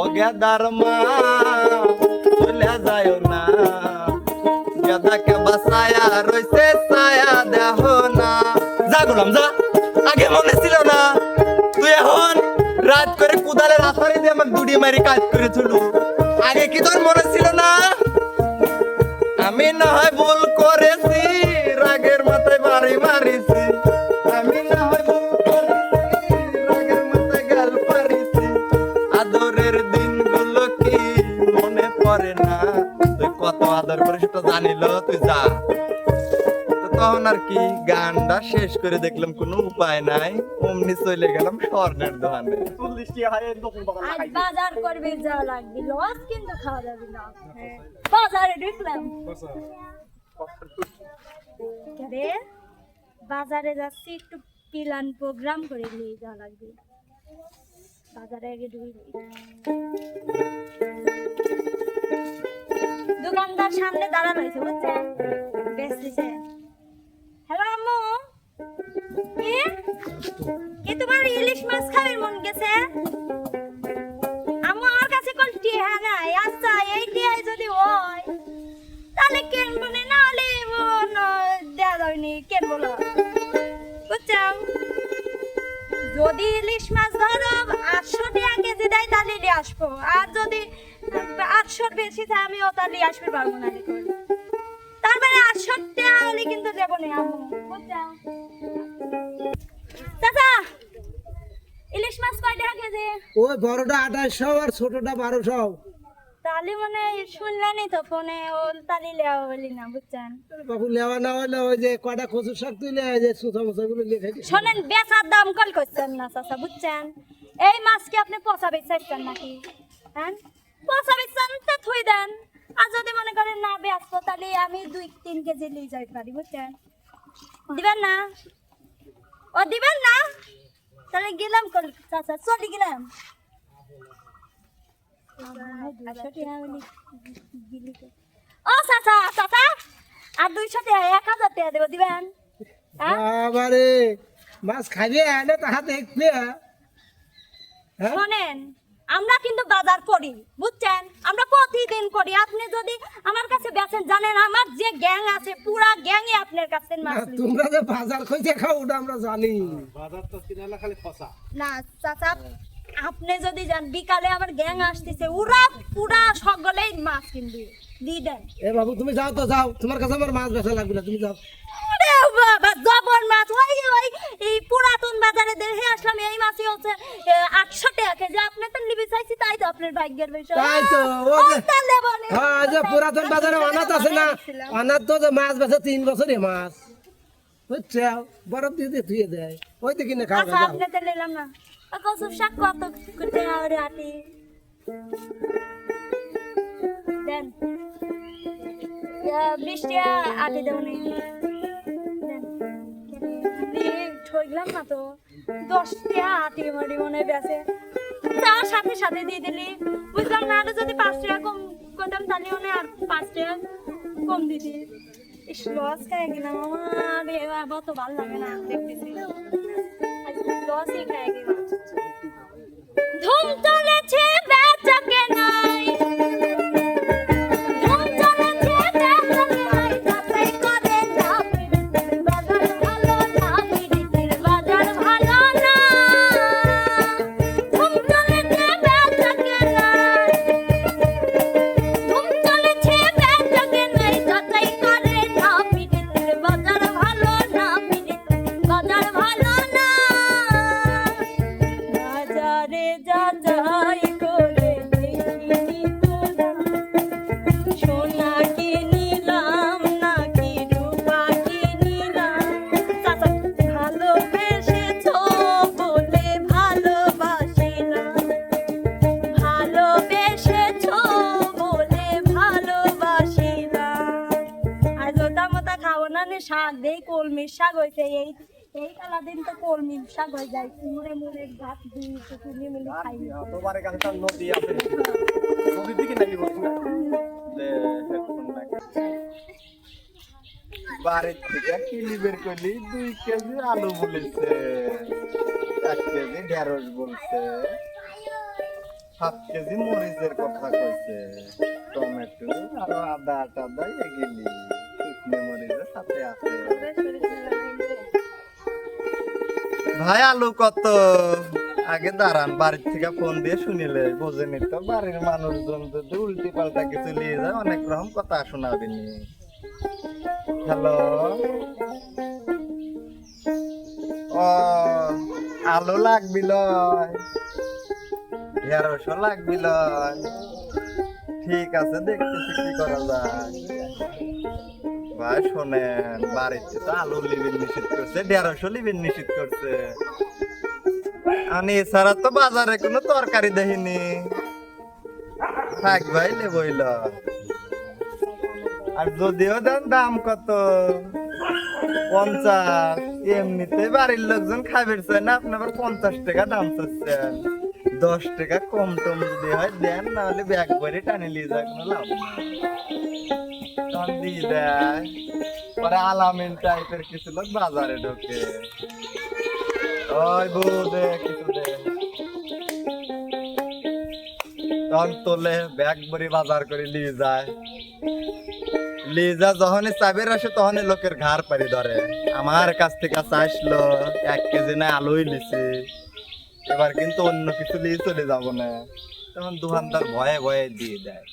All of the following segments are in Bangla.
ও গেদার মা চলে যায় না। গেদাকে বাসায়া রইছে ছায়া দেহ না। যা গোলাম, যা। আগে মনে ছিল না। তুই এখন রাত করে কুদালে রাতারে দিয়ে আমাকে দুড়ি মারি কাজ করে চলু। আগে কি তোর মনে ছিল না? আমি না হয় ভুল করেছি, রাগের মাথায় বাড়ি মারিছি। সেটা জানিল তুই যা। তখন আর কি গানটা শেষ করে দেখলাম কোনো উপায় নাই। অমনি চলে গেলাম স্বর্ণের দোকানে। বাজার করবে যা লাগবে। লস কিন্তু খাওয়া যাবে না। বাজারে ঢুকলাম। রে বাজারে যাচ্ছি একটু প্ল্যান প্রোগ্রাম করে নিয়ে যাওয়া লাগবে। বাজারে আগে ঢুকে দোকানদার সামনে দাঁড়ানো হয়েছে, বুঝছেন? বেচতেছে হ্যালো আম্মু? কি? কি তোমার ইলিশ মাছ মন গেছে? আমার কাছে কোন টিহা নাই। আচ্ছা এই টিহাই যদি হয়, তাহলে কিনবো না নাহলে দেওয়া যায়নি বুঝছ যদি ইলিশ মাছ ধরো, আটশো টাকা কেজি দেয়, তাহলে নিয়ে আসব। আর যদি আটশোর বেশি থাকে আমি ও তাহলে আসবে পারব না দেখো তার মানে আটশো টাকা হলে কিন্তু দেবো না চাচা ইলিশ মাছ কয় টাকা কেজি? ওই বড়টা আঠাশশো আর ছোটটা বারোশো। তাহলে মানে শুনলেনই তো ফোনে ও তালি লেওয়া বলি না বুঝছেন বাবু লেওয়া না হলে ওই যে কটা কচু শাক তুলে যে সুতা মুসা গুলো লিখে শোনেন বেচার দাম কল করছেন না চাচা বুঝছেন? এই মাছ কি আপনি পচা বেচাইছেন নাকি? হ্যাঁ? পচা বেচান তো থুই দেন। আর যদি মনে করেন না বেচবো তাহলে আমি দুই তিন কেজি নিয়ে যাইতে পারি বুঝছেন? দিবেন না? ও দিবেন না? তাহলে গেলাম কল চাচা চলে গেলাম। ও চাচা চাচা! আর দুইশো টাকা এক হাজার টাকা দেবো দিবেন? হ্যাঁ? বাবারে মাছ খাইবে এনে তাহা দেখবে শোনেন আমরা কিন্তু বাজার করি বুঝছেন? আমরা প্রতিদিন করি। আপনি যদি আমার কাছে বেচেন জানেন আমার যে গ্যাং আছে পুরা গ্যাংই আপনার কাছে মাছ তোমরা যে বাজার কইতে খাও ওটা আমরা জানি। বাজার তো কিনা না চাচা আপনি যদি যান বিকালে আমার গ্যাং আসতেছে ওরা পুরা সকলেই মাছ কিনবে দিয়ে দেন। এ বাবু তুমি যাও তো যাও। তোমার কাছে আমার মাছ বেচা লাগবে না তুমি যাও। জবর মাছ ওই ওই এই পুরাতন বাজারে দেখে আসলাম এই মাছই হচ্ছে আটশো টাকা কেজি। আপনি তো নিবি চাইছি তাই তো আপনার ভাগ্যের বিষয়। তাই তো। হ্যাঁ যে পুরাতন বাজারে অনাথ আছে না অনাথ তো মাছ বেচে তিন বছরে মাছ। বুঝছ? বরফ দিয়ে ধুয়ে দেয় ওই তো কিনে খাওয়া আচ্ছা আপনি তো নিলাম না। আর কচুর শাক কত করে আরে আটি। দেন। ইয়া, আটি দেবো নি। দিয়ে ঠইলাম না তো। দশটি আটি মারি মনে বেছে তার সাথে সাথে দিয়ে দিলি। বুঝলাম না যদি পাঁচ টাকা কম করতাম তাহলে মনে আর পাঁচ টাকা কম দিতি। ইস লস খাই গেলাম আমার এবার তো ভালো লাগে না, দেখতেছি। লসই খাই গেলাম মোতা খাব না নে শাক দেই কলমির শাক হয়েছে এই এই কালা দিন তো কলমির শাক হয়ে যায়। মুড়ে মুড়ে গাছ দিয়ে টুকুনি মিলে খাই। তোমার কাছে তো নদী আছে। নদীর দিকে নাকি বলছি? বাড়ির থেকে কিলি বের করলি, দুই কেজি আলু বলেছে। এক কেজি ঢেঁড়স বলছে। সাত কেজি মরিচের কথা কইছে। টমেটো আর আদা টাদা এগুলি শুকনো সাথে আছে। ভাই আলু কত? আগে দাঁড়ান বাড়ির থেকে ফোন দিয়ে শুনিলে বোঝেনি তো বাড়ির মানুষজন যদি উল্টি পাল্টা কিছু নিয়ে যায় অনেক রকম কথা শোনাবিনি হ্যালো? ও আলু লাগবিল তেরোশো লাগবিল ঠিক আছে দেখতেছি কি করা যায়। ভাই শোনেন, বাড়িতে তো আলু লিবিন নিষেধ করছে দেড়শো লিবিন নিষেধ করছে। আমি এছাড়া তো বাজারে কোনো তরকারি দেখিনি। থাক ভাই লেবইল আর যদিও দেন দাম কত? পঞ্চাশ। এমনিতে বাড়ির লোকজন খাবার চায় না, আপনি আবার পঞ্চাশ টাকা দাম চাচ্ছেন। দশ টাকা কম টম যদি হয়, দেন না হলে ব্যাগ ভরে টানে নিয়ে যায় কোনো লাভ তখন দিয়ে দেয়। পরে আলামিন টাইপের কিছু লোক বাজারে ঢোকে। ওই বউ কিছু দে। তখন তোলে, ব্যাগ ভরে বাজার করে নিয়ে যায়। লিজা যখনই চাবের আসে, তখনই লোকের ঘাড় পারি ধরে। আমার কাছ থেকে চাইছিল এক কেজি না আলুই লিছি এবার কিন্তু অন্য কিছু নিয়ে চলে যাব না। তখন দোকানদার ভয়ে ভয়ে দিয়ে দেয়।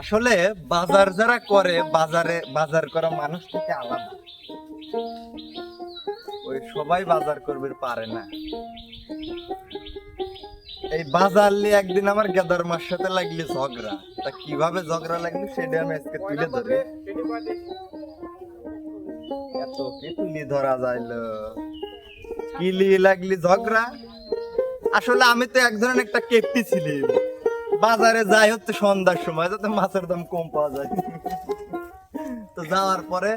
আসলে বাজার যারা করে, বাজারে, বাজার করা মানুষ থেকে আলাদা। ওই সবাই বাজার করবে, পারে না। এই বাজার নিয়ে একদিন আমার গেদার মার সাথে লাগলি ঝগড়া। তা কীভাবে ঝগড়া লাগলি সেটা আমি আজকে তুলে ধরে এত কি তুলি ধরা যাইলো? কি লাগলি ঝগড়া? আসলে আমি তো এক ধরনের একটা কেপটি ছিলি। বাজারে যাই হচ্ছে সন্ধ্যার সময়, যাতে মাছের দাম কম পাওয়া যায়। তো যাওয়ার পরে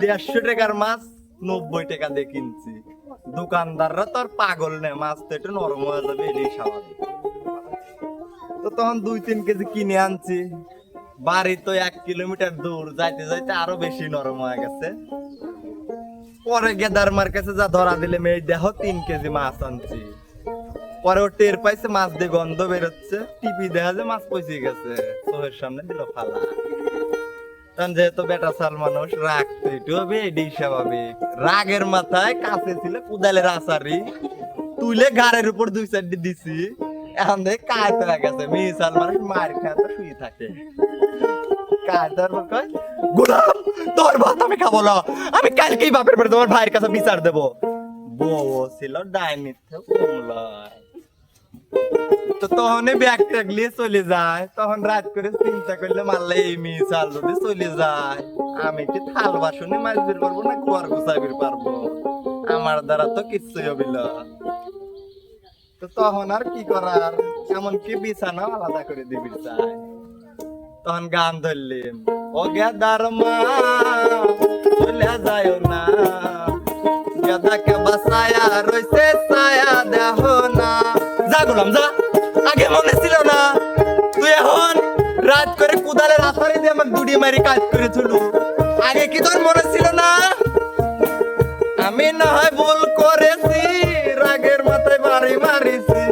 দেড়শো টাকার মাছ নব্বই টাকা দিয়ে কিনছি। দোকানদাররা তো আর পাগল নেই, মাছ তো একটু নরম হয়ে যাবে, এটাই স্বাভাবিক। তো তখন দুই তিন কেজি কিনে আনছি। বাড়ি তো এক কিলোমিটার দূর, যাইতে যাইতে আরও বেশি নরম হয়ে গেছে। পরে গেদার মার কাছে যা ধরা দিলে, মেয়ে দেহ তিন কেজি মাছ আনছি। পরে ও টের পাইছে মাছ দিয়ে গন্ধ বেরোচ্ছে। টিপি দেখা যে মাছ পচে গেছে। চোখের সামনে দিল ফালা। যেহেতু বেটা সাল মানুষ, রাগ তো একটু স্বাভাবিক রাগের মাথায় কাছে ছিল কুদালের তুলে গাড়ির উপর দুই দিছি। এখন দেখ, কায় তো গেছে মেয়ে সাল মানুষ মার খায় শুয়ে থাকে। কায় তারপর কয়, গোলাম, তোর ভাত আমি খাব না। আমি কালকেই বাপের বাড়ি তোমার ভাইয়ের কাছে বিচার দেবো। বউ ছিল ডাইনির থেকে কমলায়। তো তখনই ব্যাগ ট্যাগ নিয়ে চলে যায়। তখন রাত করে চিন্তা করলে মারলে এই মেয়ে চাল চলে যায়। আমি কি থাল বাসনে মাছ বের পারব না পারব? আমার দ্বারা তো কিচ্ছুই হবিল তো তখন আর কি করার? এমনকি বিছানা আলাদা করে দিবি চাই তখন গান ধরলিম ও গেদার মা, চলে যায় না। গেদাকে রইছে ছায়া দেহ না। যা যা। আগে মনে ছিল না। তুই এখন রাত করে দিয়ে আমার মারি কাজ আগে কি তোর মনে ছিল না? আমি না হয় ভুল করেছি, রাগের মাথায় বাড়ি মারিছি।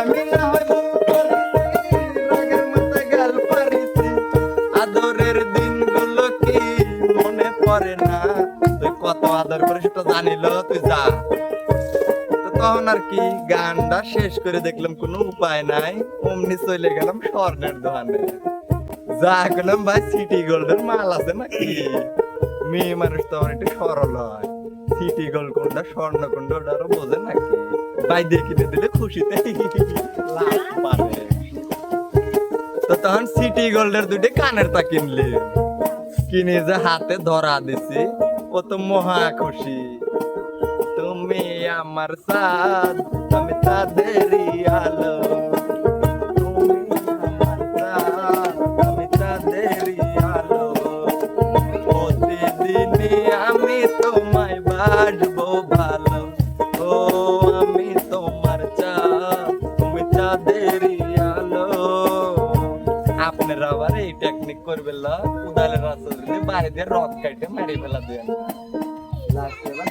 আমি না হয় ভুল আদরের দিনগুলো কি মনে পড়ে না? তুই কত আদর জানিল? কি গানটা শেষ করে দেখলাম, কোনো উপায় নাই। অমনি চলে গেলাম স্বর্ণের দোকানে। যা গেলাম ভাই সিটি গোল্ডের মাল আছে নাকি? মেয়ে মানুষ তো আমার একটু সরল হয়। সিটি গোল্ড কোনটা, স্বর্ণ কোনটা, ওটা আরও বোঝে নাকি? ভাই দেখিতে দিলে খুশিতে। পারে তো তখন সিটি গোল্ডের দুটি কানের তা কিনলি। কিনে যে হাতে ধরা দিছি, ও তো মহা খুশি। আমার সাথ, আমি তাদেরই আলো। আমি তাদেরই ও, আমি তোমার চাঁদ, তুমি চাঁদেরই আলো। আবার এই টেকনিক করবেন না? উদালের রাস্তা বাড়ি দিয়ে রথ কাটে, মেরে ফেলা দেন। লাস্টে এবার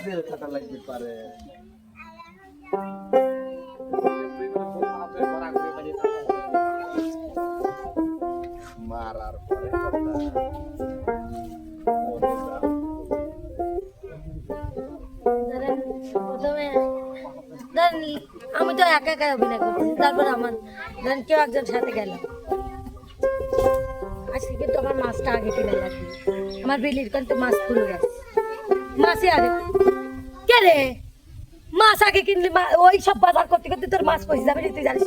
আমি তো একা একা অভিনয় করছি তারপর আমার, ধরেন, কেউ একজন সাথে গেল। আজকে কিন্তু আমার মাছটা আগে কিনে লাগবে আমার বেলির কিন্তু মাছ ফুলে গেছে। মাছে আরে কে রে? মাছ আগে কিনলি ওই সব বাজার করতে করতে তোর মাছ পয়সা যাবে তুই জানিস?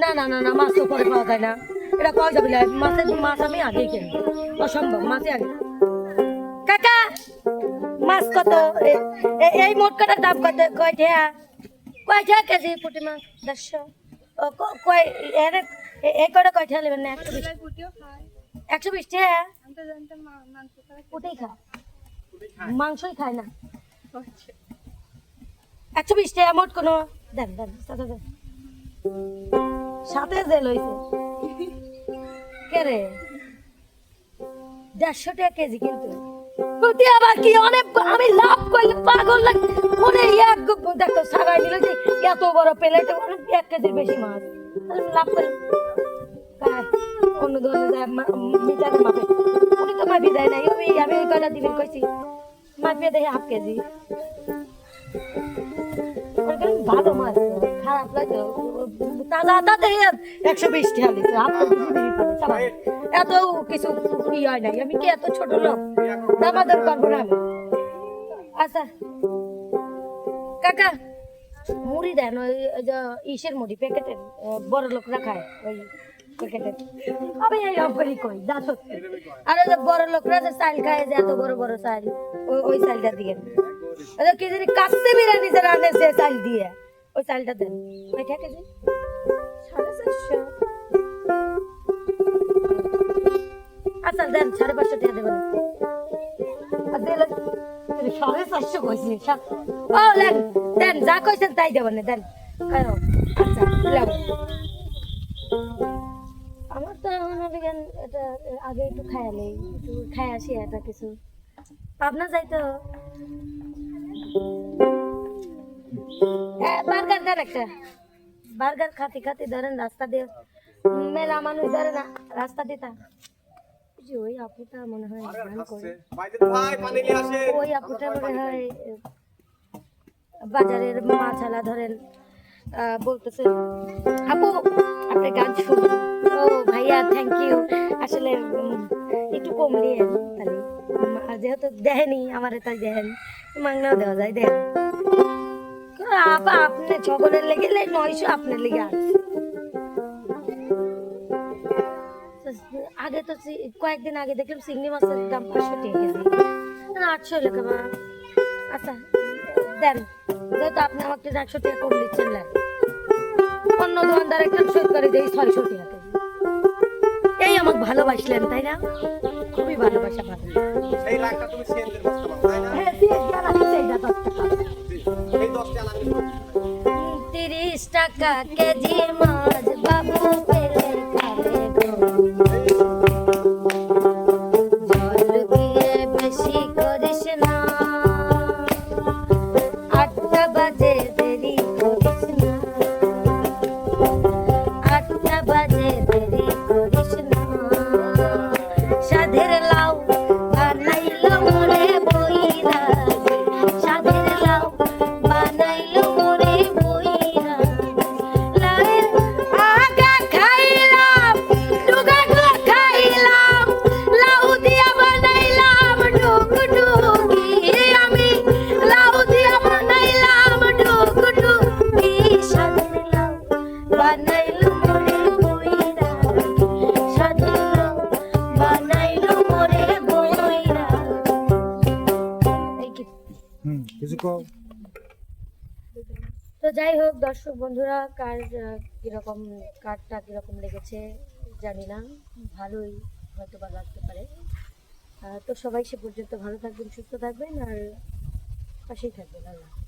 না না না না মাছ তো পরে পাওয়া যায় না। এটা পাওয়া যাবে না মাছের মাছ আমি আগেই কিনবো। অসম্ভব মাছে আগে। কাকা মাছ কত? এই মোট কাটার দাম কত? কয় টাকা কয় টাকা কেজি পুটি মাছ? দেড়শো। কয় এই কটা কয় নেবেন? না একশো বিশ। একশো বিশ টাকা পুঁটি খা মাংসই খায় না। একশো বিশ টাকা, মোট কোনো? দেন দেন সাথে জেল হয়েছে কে রে? দেড়শো টাকা কেজি কিন্তু। প্রতি আবার কি অনেক আমি লাভ করলে পাগল লাগে। মনে এক দেখো সাগাই নিল যে এত বড় প্লেটে, অনেক এক কেজির বেশি মাছ। লাভ করে। খায়। অন্য দোকানে যায় মিটারে মাপে। উনি তো মাপি দেয় নাই আমি আমি ওই কয়টা দিবেন কইছি। মাপিয়ে দেখি হাফ কেজি। ভালো মাছ। এত কিছু ই নাই, আমি কি এত ছোট লোক? আচ্ছা কাকা, মুড়ি দেন, ওই ইসের মুড়ি প্যাকেটের বড় লোকরা খায় ওই প্যাকেটের আমি এই কই, যা সত্যি। আর ওই বড় লোকরা যে চাল খায় যে এত বড় বড় চাল ওই ওই চালটা দিয়ে ওই কি জানি কাস্তে বিরিয়ানি যে সে চাল দিয়ে। ওই চালটা দেন। কয়টা কেজি আচ্ছা দেন, সাড়ে পাঁচশো টাকা দেবেন। আর যা কইছেন তাই দেবেন দেন। আচ্ছা আমার তো এটা আগে একটু খায়ালে একটু খাই আসি, এটা কিছু। পাবনা যাইতো। বার্গার দেন একটা। বার্গার খাতে খাতে ধরেন রাস্তা দিয়ে মেলা মানুষ ধরে না রাস্তা দিতা যে ওই আপুটা মনে হয় নিয়ে ওই আপুটা মনে হয় আহ, বাজারের মাছালা ধরেন। বলতেছে আপু আপনি গান শুনুন। ও ভাইয়া থ্যাংক ইউ আসলে একটু কম দিয়ে তাহলে। আর যেহেতু দেয়নি আমার তাই দেন। মাংনাও দেওয়া যায় দেন। আপা আপনি ছগলের লেগে নয়শো আপনার লেগে আগে তো কয়েকদিন আগে দেখলাম চিংড়ি মাছের দাম পাঁচশো টাকা না, আটশো লেখা বা আচ্ছা দেন যেহেতু আপনি আমাকে একশো টাকা কম দিচ্ছেন না অন্য দোকানদার একটা শোধ করে দেয় ছয়শো টাকা এই আমাকে ভালোবাসলেন তাই না? খুবই ভালোবাসা ভালো তিরিশ টাকা তো যাই হোক, দর্শক বন্ধুরা, কার কীরকম, কারটা কীরকম লেগেছে জানি না, ভালোই হয়তো বা লাগতে পারে। তো সবাই সে পর্যন্ত ভালো থাকবেন, সুস্থ থাকবেন, আর পাশেই থাকবেন, আল্লাহ